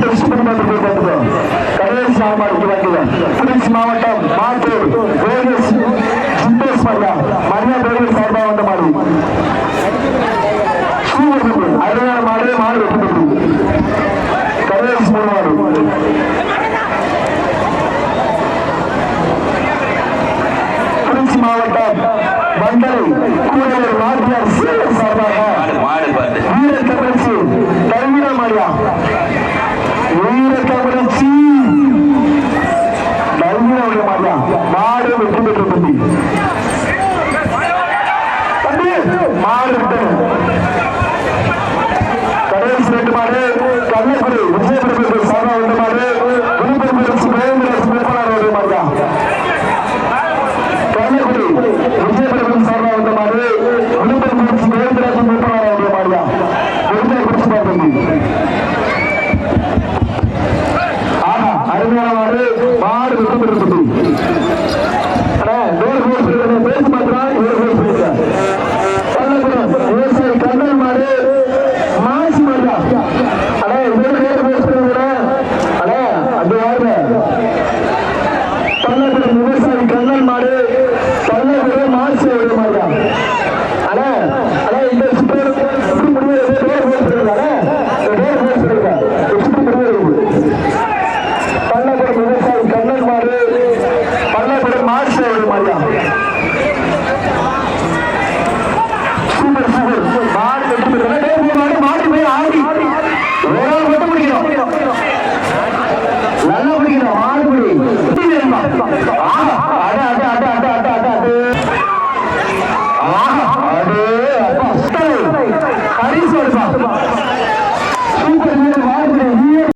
Test பண்ணி பார்த்துக்கோம் கடலூர் சாம்பாருக்கு வந்துடும் திருச்சி மாவட்டம் மாத்தூர் வேலூர் சிந்தேஷ் மரியா மரியா வேலூர் சார்பாக வந்த மாடு. அருமையான மாடு மாடு வெற்றி கடலூர் மூணு திருச்சி மாவட்டம் பந்தலை கூடலூர் வாத்தியார் சார்பாக வீர மாடு தம்பி. தம்பி மாடு கடைசி ரெண்டு மாடு கன்னியாகுமரி விஜயபுரம் சாதா ரெண்டு மாடு விழுப்புரம் சுரேந்திர வேட்பாளர் ஒரு மாடுதான் கன்னியாகுமரி விஜயபுரம் சாதா ரெண்டு மாடு விழுப்புரம் சுரேந்திர வேட்பாளர் ஒரு மாடுதான் வெற்றியை குறிச்சு பார்த்தீங்க